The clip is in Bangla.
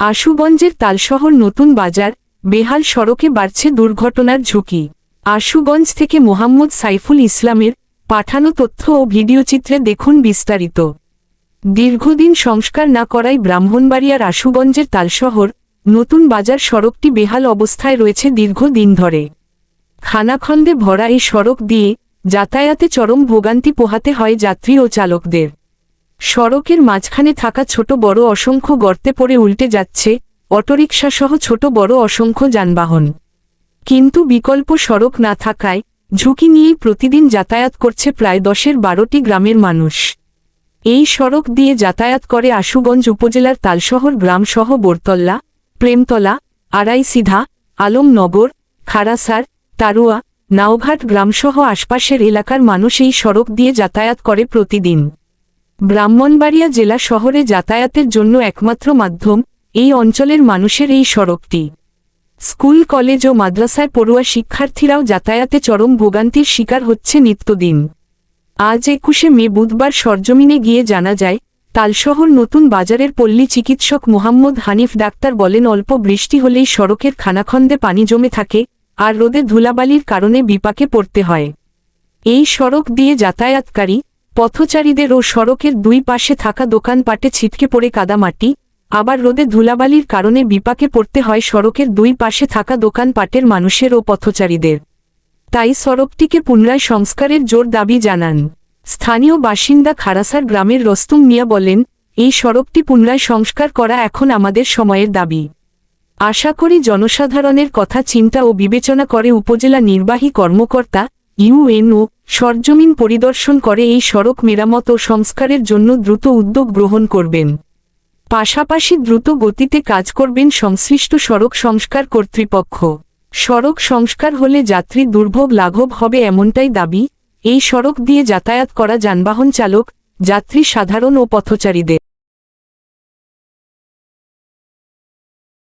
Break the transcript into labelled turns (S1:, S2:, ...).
S1: আশুগঞ্জের তালশহর নতুন বাজার, বেহাল সড়কে বাড়ছে দুর্ঘটনার ঝুঁকি। আশুগঞ্জ থেকে মোহাম্মদ সাইফুল ইসলামের পাঠানো তথ্য ও ভিডিওচিত্রে দেখুন বিস্তারিত। দীর্ঘদিন সংস্কার না করায় ব্রাহ্মণবাড়িয়ার আশুগঞ্জের তালশহর, নতুন বাজার সড়কটি বেহাল অবস্থায় রয়েছে দীর্ঘদিন ধরে। খানাখন্দে ভরা এই সড়ক দিয়ে যাতায়াতে চরম ভোগান্তি পোহাতে হয় যাত্রী ও চালকদের। সড়কের মাঝখানে থাকা ছোট বড় অসংখ্য গর্তে পড়ে উল্টে যাচ্ছে অটোরিকশা সহ ছোট বড় অসংখ্য যানবাহন। কিন্তু বিকল্প সড়ক না থাকায়, ঝুঁকি নিয়েই প্রতিদিন যাতায়াত করছে প্রায় দশের বারোটি গ্রামের মানুষ। এই সড়ক দিয়ে যাতায়াত করে আশুগঞ্জ উপজেলার তালশহর গ্রামসহ বোরতল্লা প্রেমতলা, আড়াইসিধা, আলমনগর, খারাসার, তারুয়া, নাওঘাট গ্রামসহ আশপাশের এলাকার মানুষ এই সড়ক দিয়ে যাতায়াত করে প্রতিদিন। ব্রাহ্মণবাড়িয়া জেলা শহরে যাতায়াতের জন্য একমাত্র মাধ্যম এই অঞ্চলের মানুষের এই সড়কটি। স্কুল, কলেজ ও মাদ্রাসায় পড়ুয়া শিক্ষার্থীরাও যাতায়াতে চরম ভোগান্তির শিকার হচ্ছে নিত্যদিন। আজ একুশে মে বুধবার সরজমিনে গিয়ে জানা যায়, তালশহর নতুন বাজারের পল্লী চিকিৎসক মোহাম্মদ হানিফ ডাক্তার বলেন, অল্প বৃষ্টি হলেই সড়কের খানাখন্দে পানি জমে থাকে আর রোদে ধুলাবালির কারণে বিপাকে পড়তে হয়। এই সড়ক দিয়ে যাতায়াতকারী পথচারীদের ও সড়কের দুই পাশে থাকা দোকানপাটে ছিটকে পড়ে কাদামাটি আবার রোদে ধুলাবালির কারণে বিপাকে পড়তে হয় সড়কের দুই পাশে থাকা দোকানপাটের মানুষের ও পথচারীদের। তাই সড়কটিকে পুনরায় সংস্কারের জোর দাবি জানান। স্থানীয় বাসিন্দা খারাসার গ্রামের রস্তুম মিয়া বলেন, এই সড়কটি পুনরায় সংস্কার করা এখন আমাদের সময়ের দাবি। আশা করি জনসাধারণের কথা চিন্তা ও বিবেচনা করে উপজেলা নির্বাহী কর্মকর্তা ইউএনও, সরজমিন পরিদর্শন করে এই সড়ক মেরামত ও সংস্কারের জন্য দ্রুত উদ্যোগ গ্রহণ করবেন। পাশাপাশি দ্রুত গতিতে কাজ করবেন সংশ্লিষ্ট সড়ক সংস্কার কর্তৃপক্ষ। সড়ক সংস্কার হলে যাত্রী দুর্ভোগ লাঘব হবে এমনটাই দাবি। এই সড়ক দিয়ে যাতায়াত করা যানবাহন চালক, যাত্রী সাধারণ ও পথচারীদের।